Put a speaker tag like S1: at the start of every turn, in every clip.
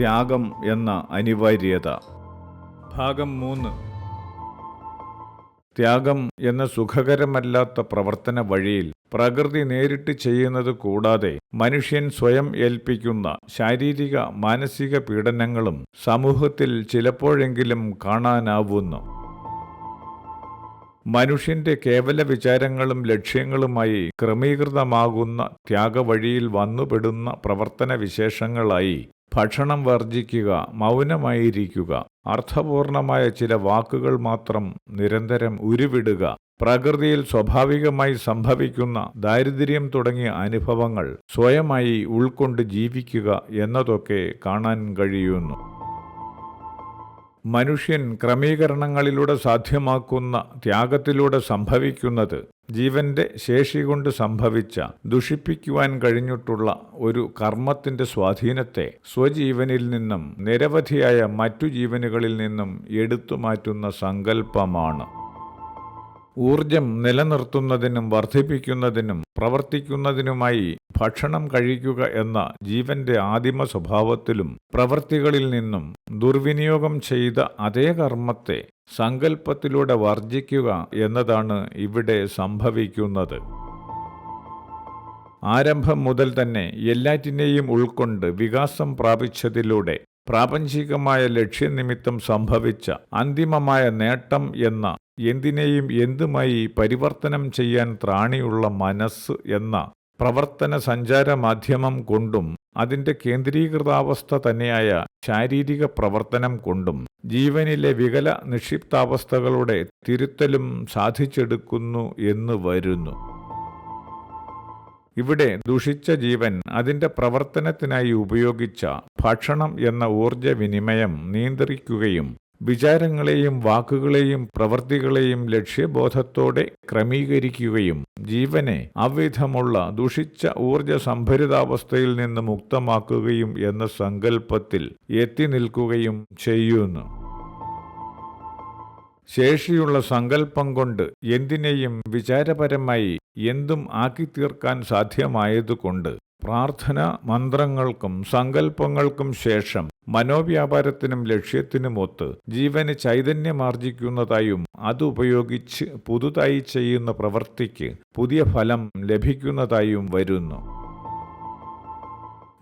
S1: ത്യാഗം എന്ന അനിവാര്യത. ഭാഗം മൂന്ന്. ത്യാഗം എന്ന സുഖകരമല്ലാത്ത പ്രവർത്തന വഴിയിൽ പ്രകൃതി നേരിട്ട് ചെയ്യുന്നത് കൂടാതെ മനുഷ്യൻ സ്വയം ഏൽപ്പിക്കുന്ന ശാരീരിക മാനസിക പീഡനങ്ങളും സമൂഹത്തിൽ ചിലപ്പോഴെങ്കിലും കാണാനാവുന്നു. മനുഷ്യന്റെ കേവല വിചാരങ്ങളും ലക്ഷ്യങ്ങളുമായി ക്രമീകൃതമാകുന്ന ത്യാഗവഴിയിൽ വന്നുപെടുന്ന പ്രവർത്തന വിശേഷങ്ങളായി ഭക്ഷണം വർജിക്കുക മൗനമായിരിക്കുക അർത്ഥപൂർണമായ ചില വാക്കുകൾ മാത്രം നിരന്തരം ഉരുവിടുക പ്രകൃതിയിൽ സ്വാഭാവികമായി സംഭവിക്കുന്ന ദാരിദ്ര്യം തുടങ്ങിയ അനുഭവങ്ങൾ സ്വയമായി ഉൾക്കൊണ്ട് ജീവിക്കുക എന്നതൊക്കെ കാണാൻ കഴിയുന്നു. മനുഷ്യൻ ക്രമീകരണങ്ങളിലൂടെ സാധ്യമാക്കുന്ന ത്യാഗത്തിലൂടെ സംഭവിക്കുന്നത് ജീവന്റെ ശേഷി കൊണ്ട് സംഭവിച്ച ദുഷിപ്പിക്കുവാൻ കഴിഞ്ഞിട്ടുള്ള ഒരു കർമ്മത്തിന്റെ സ്വാധീനത്തെ സ്വജീവനിൽ നിന്നും നിരവധിയായ മറ്റു ജീവനുകളിൽ നിന്നും എടുത്തു മാറ്റുന്ന സങ്കല്പമാണ്. ഊർജം നിലനിർത്തുന്നതിനും വർദ്ധിപ്പിക്കുന്നതിനും പ്രവർത്തിക്കുന്നതിനുമായി ഭക്ഷണം കഴിക്കുക എന്ന ജീവന്റെ ആദിമ സ്വഭാവത്തിലും പ്രവൃത്തികളിൽ നിന്നും ദുർവിനിയോഗം ചെയ്ത അതേ കർമ്മത്തെ സങ്കല്പത്തിലൂടെ വർജിക്കുക എന്നതാണ് ഇവിടെ സംഭവിക്കുന്നത്. ആരംഭം മുതൽ തന്നെ എല്ലാറ്റിനെയും ഉൾക്കൊണ്ട് വികാസം പ്രാപിച്ചതിലൂടെ പ്രാപഞ്ചികമായ ലക്ഷ്യനിമിത്തം സംഭവിച്ച അന്തിമമായ നേട്ടം എന്ന എന്തിനേയും എന്തുമായി പരിവർത്തനം ചെയ്യാൻ ത്രാണിയുള്ള മനസ്സ് എന്ന പ്രവർത്തന സഞ്ചാര മാധ്യമം കൊണ്ടും അതിന്റെ കേന്ദ്രീകൃതാവസ്ഥ തന്നെയായ ശാരീരിക പ്രവർത്തനം കൊണ്ടും ജീവനിലെ വികല നിക്ഷിപ്താവസ്ഥകളുടെ തിരുത്തലും സാധിച്ചെടുക്കുന്നു എന്ന് വരുന്നു. ഇവിടെ ദുഷിച്ച ജീവൻ അതിന്റെ പ്രവർത്തനത്തിനായി ഉപയോഗിച്ച ഭക്ഷണം എന്ന ഊർജ വിനിമയം നിയന്ത്രിക്കുകയും വിചാരങ്ങളെയും വാക്കുകളെയും പ്രവൃത്തികളെയും ലക്ഷ്യബോധത്തോടെ ക്രമീകരിക്കുകയും ജീവനെ അവിധമുള്ള ദുഷിച്ച ഊർജ സംഭരിതാവസ്ഥയിൽ നിന്ന് മുക്തമാക്കുകയും എന്ന സങ്കല്പത്തിൽ എത്തി നിൽക്കുകയും ചെയ്യുന്നു. ശേഷിയുള്ള സങ്കല്പം കൊണ്ട് എന്തിനേയും വിചാരപരമായി എന്തും ആക്കിത്തീർക്കാൻ സാധ്യമായതുകൊണ്ട് പ്രാർത്ഥന മന്ത്രങ്ങൾക്കും സങ്കല്പങ്ങൾക്കും ശേഷം മനോവ്യാപാരത്തിനും ലക്ഷ്യത്തിനുമൊത്ത് ജീവന് ചൈതന്യമാർജിക്കുന്നതായും അതുപയോഗിച്ച് പുതുതായി ചെയ്യുന്ന പ്രവൃത്തിക്ക് പുതിയ ഫലം ലഭിക്കുന്നതായും വരുന്നു.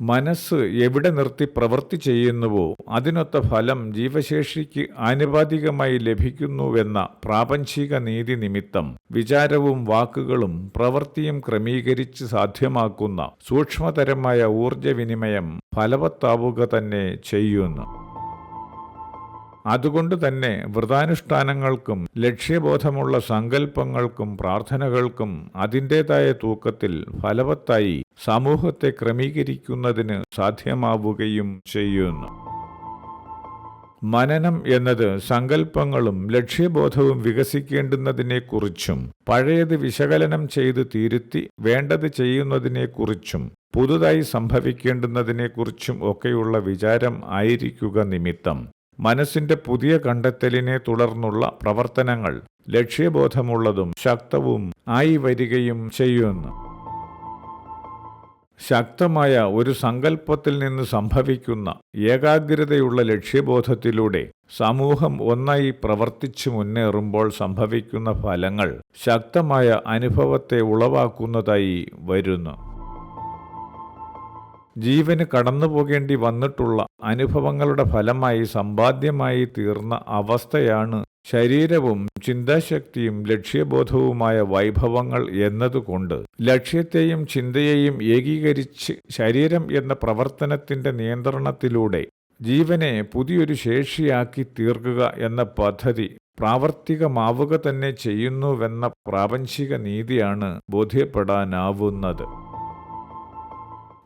S1: മനസ്സ് എവിടെ നിർത്തി പ്രവൃത്തി ചെയ്യുന്നുവോ അതിനൊത്ത ഫലം ജീവശേഷിക്ക് ആനുപാതികമായി ലഭിക്കുന്നുവെന്ന പ്രാപഞ്ചിക നീതി നിമിത്തം വിചാരവും വാക്കുകളും പ്രവൃത്തിയും ക്രമീകരിച്ച് സാധ്യമാക്കുന്ന സൂക്ഷ്മതരമായ ഊർജവിനിമയം ഫലവത്താവുക തന്നെ ചെയ്യുന്നു. അതുകൊണ്ട് തന്നെ വ്രതാനുഷ്ഠാനങ്ങൾക്കും ലക്ഷ്യബോധമുള്ള സങ്കല്പങ്ങൾക്കും പ്രാർത്ഥനകൾക്കും അതിന്റെതായ തൂക്കത്തിൽ ഫലവത്തായി സമൂഹത്തെ ക്രമീകരിക്കുന്നതിന് സാധ്യമാവുകയും ചെയ്യുന്നു. മനനം എന്നത് സങ്കല്പങ്ങളും ലക്ഷ്യബോധവും വികസിക്കേണ്ടുന്നതിനെക്കുറിച്ചും പഴയത് വിശകലനം ചെയ്ത് തിരുത്തി വേണ്ടത് ചെയ്യുന്നതിനെക്കുറിച്ചും പുതുതായി സംഭവിക്കേണ്ടുന്നതിനെക്കുറിച്ചും ഒക്കെയുള്ള വിചാരം ആയിരിക്കുക നിമിത്തം. മനസ്സിന്റെ പുതിയ കണ്ടെത്തലിനെ തുടർന്നുള്ള പ്രവർത്തനങ്ങൾ ലക്ഷ്യബോധമുള്ളതും ശക്തവും ആയി വരികയും ചെയ്യുന്നു. ശക്തമായ ഒരു സങ്കല്പത്തിൽ നിന്ന് സംഭവിക്കുന്ന ഏകാഗ്രതയുള്ള ലക്ഷ്യബോധത്തിലൂടെ സമൂഹം ഒന്നായി പ്രവർത്തിച്ചു മുന്നേറുമ്പോൾ സംഭവിക്കുന്ന ഫലങ്ങൾ ശക്തമായ അനുഭവത്തെ ഉളവാക്കുന്നതായി വരുന്നു. ജീവന് കടന്നു പോകേണ്ടി വന്നിട്ടുള്ള അനുഭവങ്ങളുടെ ഫലമായി സമ്പാദ്യമായി തീർന്ന അവസ്ഥയാണ് ശരീരവും ചിന്താശക്തിയും ലക്ഷ്യബോധവുമായ വൈഭവങ്ങൾ എന്നതുകൊണ്ട്. ലക്ഷ്യത്തെയും ചിന്തയെയും ഏകീകരിച്ച് ശരീരം എന്ന പ്രവർത്തനത്തിന്റെ നിയന്ത്രണത്തിലൂടെ ജീവനെ പുതിയൊരു ശേഷിയാക്കി തീർക്കുക എന്ന പദ്ധതി പ്രാവർത്തികമാവുക തന്നെ ചെയ്യുന്നുവെന്ന പ്രാപഞ്ചിക നീതിയാണ് ബോധ്യപ്പെടാനാവുന്നത്.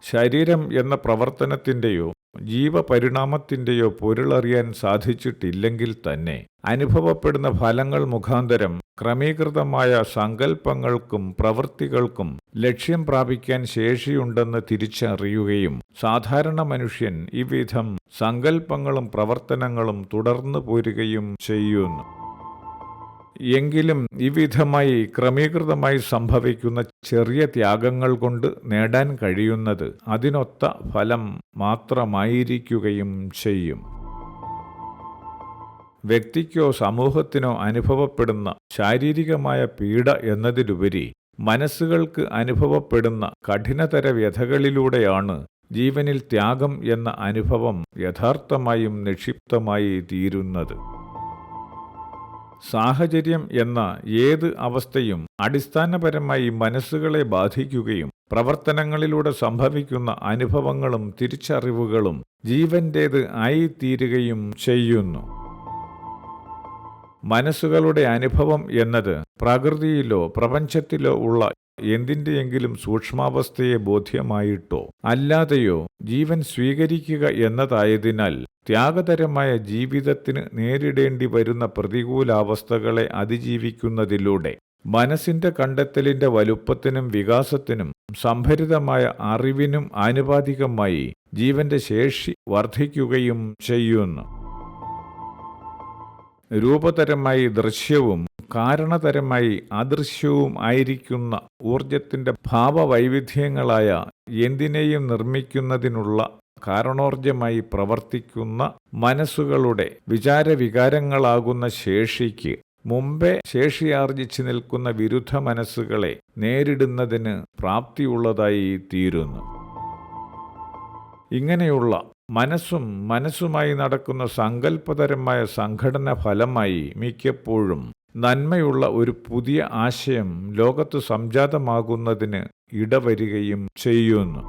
S1: ശരീരം എന്ന പ്രവർത്തനത്തിന്റെയോ ജീവപരിണാമത്തിന്റെയോ പൊരുളറിയാൻ സാധിച്ചിട്ടില്ലെങ്കിൽ തന്നെ അനുഭവപ്പെടുന്ന ഫലങ്ങൾ മുഖാന്തരം ക്രമീകൃതമായ സങ്കല്പങ്ങൾക്കും പ്രവൃത്തികൾക്കും ലക്ഷ്യം പ്രാപിക്കാൻ ശേഷിയുണ്ടെന്ന് തിരിച്ചറിയുകയും സാധാരണ മനുഷ്യൻ ഇവിധം സങ്കല്പങ്ങളും പ്രവർത്തനങ്ങളും തുടർന്നു പോരുകയും ചെയ്യുന്നു. എങ്കിലും ഇവിധമായി ക്രമീകൃതമായി സംഭവിക്കുന്ന ചെറിയ ത്യാഗങ്ങൾ കൊണ്ട് നേടാൻ കഴിയുന്നത് അതിനൊത്ത ഫലം മാത്രമായിരിക്കുകയും ചെയ്യും. വ്യക്തിക്കോ സമൂഹത്തിനോ അനുഭവപ്പെടുന്ന ശാരീരികമായ പീഡ എന്നതിലുപരി മനസ്സുകൾക്ക് അനുഭവപ്പെടുന്ന കഠിനതര വ്യഥകളിലൂടെയാണ് ജീവനിൽ ത്യാഗം എന്ന അനുഭവം യഥാർത്ഥമായും നിക്ഷിപ്തമായി തീരുന്നത്. സാഹചര്യം എന്ന ഏത് അവസ്ഥയും അടിസ്ഥാനപരമായി മനസ്സുകളെ ബാധിക്കുകയും പ്രവർത്തനങ്ങളിലൂടെ സംഭവിക്കുന്ന അനുഭവങ്ങളും തിരിച്ചറിവുകളും ജീവന്റേത് ആയിത്തീരുകയും ചെയ്യുന്നു. മനസ്സുകളുടെ അനുഭവം എന്നത് പ്രകൃതിയിലോ പ്രപഞ്ചത്തിലോ ഉള്ള എന്തിന്റെയെങ്കിലും സൂക്ഷ്മാവസ്ഥയെ ബോധ്യമായിട്ടോ അല്ലാതെയോ ജീവൻ സ്വീകരിക്കുക എന്നതായതിനാൽ ത്യാഗതരമായ ജീവിതത്തിന് നേരിടേണ്ടി വരുന്ന പ്രതികൂലാവസ്ഥകളെ അതിജീവിക്കുന്നതിലൂടെ മനസ്സിന്റെ കണ്ടെത്തലിന്റെ വലുപ്പത്തിനും വികാസത്തിനും സംഭരിതമായ അറിവിനും ആനുപാതികമായി ജീവന്റെ ശേഷി വർദ്ധിക്കുകയും ചെയ്യുന്നു. രൂപതരമായി ദൃശ്യവും കാരണതരമായി അദൃശ്യവും ആയിരിക്കുന്ന ഊർജത്തിന്റെ ഭാവവൈവിധ്യങ്ങളായ എന്തിനേയും നിർമ്മിക്കുന്നതിനുള്ള കാരണോർജമായി പ്രവർത്തിക്കുന്ന മനസ്സുകളുടെ വിചാരവികാരങ്ങളാകുന്ന ശേഷിക്ക് മുമ്പേ ശേഷിയാർജിച്ചു നിൽക്കുന്ന വിരുദ്ധ മനസ്സുകളെ നേരിടുന്നതിന് പ്രാപ്തിയുള്ളതായി തീരുന്നു. ഇങ്ങനെയുള്ള മനസ്സും മനസ്സുമായി നടക്കുന്ന സങ്കല്പതരമായ സംഘടന ഫലമായി മിക്കപ്പോഴും നന്മയുള്ള ഒരു പുതിയ ആശയം ലോകത്ത് സംജാതമാകുന്നതിന് ഇടവരികയും ചെയ്യുന്നു.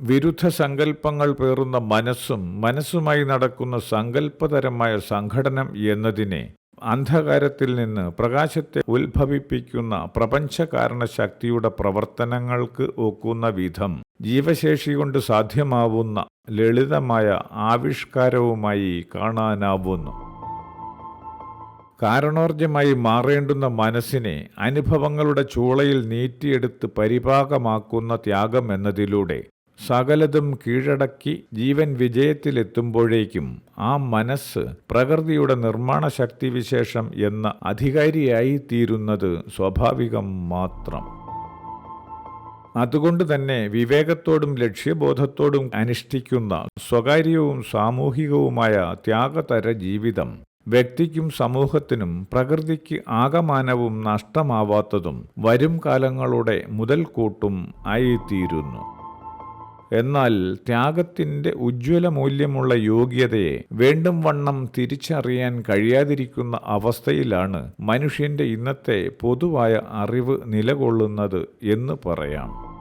S1: വിരുദ്ധ സങ്കല്പങ്ങൾ പേറുന്ന മനസ്സും മനസ്സുമായി നടക്കുന്ന സങ്കല്പതരമായ സംഘടനം എന്നതിനെ അന്ധകാരത്തിൽ നിന്ന് പ്രകാശത്തെ ഉത്ഭവിപ്പിക്കുന്ന പ്രപഞ്ചകാരണ ശക്തിയുടെ പ്രവർത്തനങ്ങൾക്ക് ഒക്കുന്ന വിധം ജീവശേഷി കൊണ്ട് സാധ്യമാവുന്ന ലളിതമായ ആവിഷ്കാരവുമായി കാണാനാവുന്നു. കാരണോർജമായി മാറേണ്ടുന്ന മനസ്സിനെ അനുഭവങ്ങളുടെ ചൂളയിൽ നീറ്റിയെടുത്ത് പരിപാകമാക്കുന്ന ത്യാഗം എന്നതിലൂടെ സകലതും കീഴടക്കി ജീവൻ വിജയത്തിലെത്തുമ്പോഴേക്കും ആ മനസ്സ് പ്രകൃതിയുടെ നിർമ്മാണ ശക്തിവിശേഷം എന്ന അധികാരിയായി തീരുന്നത് സ്വാഭാവികം മാത്രം. അതുകൊണ്ട് തന്നെ വിവേകത്തോടും ലക്ഷ്യബോധത്തോടും അനുഷ്ഠിക്കുന്ന സ്വകാര്യവും സാമൂഹികവുമായ ത്യാഗതര ജീവിതം വ്യക്തിക്കും സമൂഹത്തിനും പ്രകൃതിക്ക് ആകമാനവും നഷ്ടമാവാത്തതും വരും കാലങ്ങളുടെ മുതൽക്കൂട്ടും ആയിത്തീരുന്നു. എന്നാൽ ത്യാഗത്തിന്റെ ഉജ്ജ്വല മൂല്യമുള്ള യോഗ്യതയെ വേണ്ടും വണ്ണം തിരിച്ചറിയാൻ കഴിയാതിരിക്കുന്ന അവസ്ഥയിലാണ് മനുഷ്യന്റെ ഇന്നത്തെ പൊതുവായ അറിവ് നിലകൊള്ളുന്നത് എന്ന് പറയാം.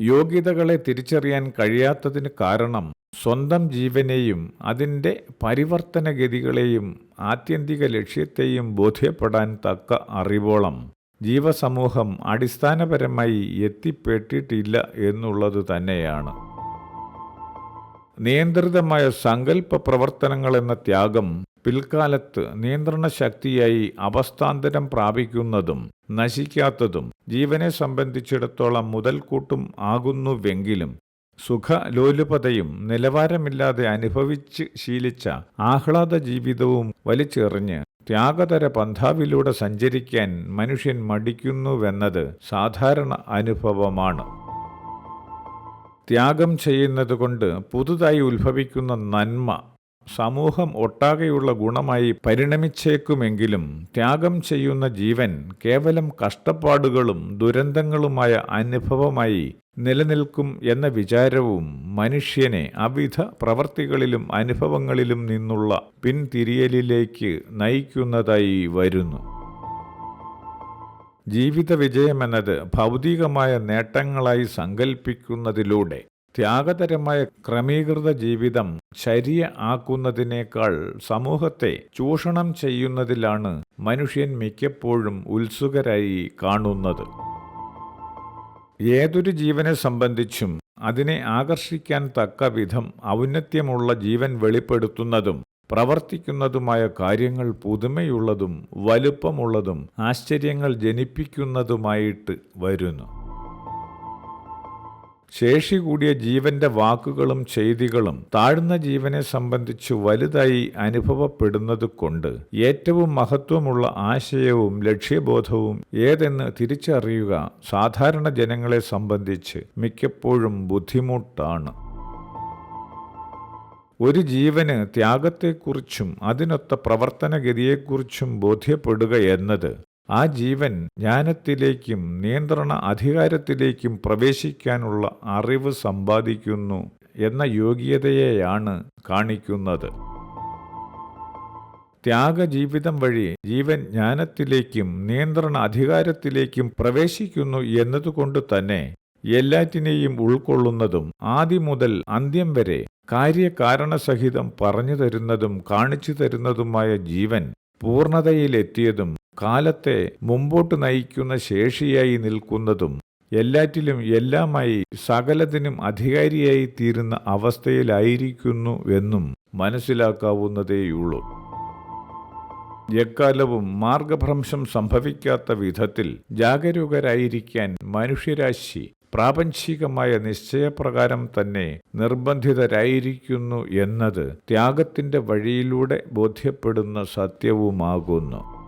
S1: യോഗ്യതകളെ തിരിച്ചറിയാൻ കഴിയാത്തതിന് കാരണം സ്വന്തം ജീവനെയും അതിന്റെ പരിവർത്തനഗതികളെയും ആത്യന്തിക ലക്ഷ്യത്തെയും ബോധ്യപ്പെടാൻ തക്ക അറിവോളം. ജീവസമൂഹം അടിസ്ഥാനപരമായി എത്തിപ്പെട്ടിട്ടില്ല എന്നുള്ളത് തന്നെയാണ്. നിയന്ത്രിതമായ സങ്കല്പ പ്രവർത്തനങ്ങൾ എന്ന ത്യാഗം പിൽക്കാലത്ത് നിയന്ത്രണ ശക്തിയായി അവസ്ഥാന്തരം പ്രാപിക്കുന്നതും നശിക്കാത്തതും ജീവനെ സംബന്ധിച്ചിടത്തോളം മുതൽക്കൂട്ടും ആകുന്നുവെങ്കിലും സുഖലോലുപതയും നിലവാരമില്ലാതെ അനുഭവിച്ച് ശീലിച്ച ആഹ്ലാദ ജീവിതവും വലിച്ചെറിഞ്ഞ് ത്യാഗതര പന്ഥാവിലൂടെ സഞ്ചരിക്കാൻ മനുഷ്യൻ മടിക്കുന്നുവെന്നത് സാധാരണ അനുഭവമാണ്. ത്യാഗം ചെയ്യുന്നതുകൊണ്ട് പുതുതായി ഉത്ഭവിക്കുന്ന നന്മ സമൂഹം ഒട്ടാകെയുള്ള ഗുണമായി പരിണമിച്ചേക്കുമെങ്കിലും ത്യാഗം ചെയ്യുന്ന ജീവൻ കേവലം കഷ്ടപ്പാടുകളും ദുരന്തങ്ങളുമായ അനുഭവമായി നിലനിൽക്കും എന്ന വിചാരവും മനുഷ്യനെ അവിധ പ്രവർത്തികളിലും അനുഭവങ്ങളിലും നിന്നുള്ള പിൻതിരിയലിലേക്ക് നയിക്കുന്നതായി വരുന്നു. ജീവിത വിജയമെന്നത് ഭൗതികമായ നേട്ടങ്ങളായി സങ്കൽപ്പിക്കുന്നതിലൂടെ ത്യാഗതരമായ ക്രമീകൃത ജീവിതം ശരിയ ആക്കുന്നതിനേക്കാൾ സമൂഹത്തെ ചൂഷണം ചെയ്യുന്നതിലാണ് മനുഷ്യൻ മിക്കപ്പോഴും ഉത്സുകരായി കാണുന്നത്. ഏതൊരു ജീവനെ സംബന്ധിച്ചും അതിനെ ആകർഷിക്കാൻ തക്ക വിധം ഔന്നത്യമുള്ള ജീവൻ വെളിപ്പെടുത്തുന്നതും പ്രവർത്തിക്കുന്നതുമായ കാര്യങ്ങൾ പുതുമയുള്ളതും വലുപ്പമുള്ളതും ആശ്ചര്യങ്ങൾ ജനിപ്പിക്കുന്നതുമായിട്ട് വരുന്നു. ശേഷി കൂടിയ ജീവന്റെ വാക്കുകളും ചെയ്തികളും താഴ്ന്ന ജീവനെ സംബന്ധിച്ച് വലുതായി അനുഭവപ്പെടുന്നത് കൊണ്ട് ഏറ്റവും മഹത്വമുള്ള ആശയവും ലക്ഷ്യബോധവും ഏതെന്ന് തിരിച്ചറിയുക സാധാരണ ജനങ്ങളെ സംബന്ധിച്ച് മിക്കപ്പോഴും ബുദ്ധിമുട്ടാണ്. ഒരു ജീവന് ത്യാഗത്തെക്കുറിച്ചും അതിനൊത്ത പ്രവർത്തനഗതിയെക്കുറിച്ചും ബോധ്യപ്പെടുക എന്നത് ആ ജീവൻ ജ്ഞാനത്തിലേക്കും നിയന്ത്രണ അധികാരത്തിലേക്കും പ്രവേശിക്കാനുള്ള അറിവ് സമ്പാദിക്കുന്നു എന്ന യോഗ്യതയെയാണ് കാണിക്കുന്നത്. ത്യാഗജീവിതം വഴി ജീവൻ ജ്ഞാനത്തിലേക്കും നിയന്ത്രണ അധികാരത്തിലേക്കും പ്രവേശിക്കുന്നു എന്നതുകൊണ്ട് തന്നെ എല്ലാറ്റിനെയും ഉൾക്കൊള്ളുന്നതും ആദ്യം മുതൽ അന്ത്യം വരെ കാര്യകാരണസഹിതം പറഞ്ഞു തരുന്നതും കാണിച്ചു തരുന്നതുമായ ജീവൻ പൂർണതയിലെത്തിയതും കാലത്തെ മുമ്പോട്ട് നയിക്കുന്ന ശേഷിയായി നിൽക്കുന്നതും എല്ലാറ്റിലും എല്ലാമായി സകലത്തിനും അധികാരിയായി തീരുന്ന അവസ്ഥയിലായിരിക്കുന്നു എന്നും മനസ്സിലാക്കാവുന്നതേയുള്ളൂ. എക്കാലവും മാർഗഭ്രംശം സംഭവിക്കാത്ത വിധത്തിൽ ജാഗരൂകരായിരിക്കാൻ മനുഷ്യരാശി പ്രാപഞ്ചികമായ നിശ്ചയപ്രകാരം തന്നെ നിർബന്ധിതരായിരിക്കുന്നു എന്നത് ത്യാഗത്തിന്റെ വഴിയിലൂടെ ബോധ്യപ്പെടുന്ന സത്യവുമാകുന്നു.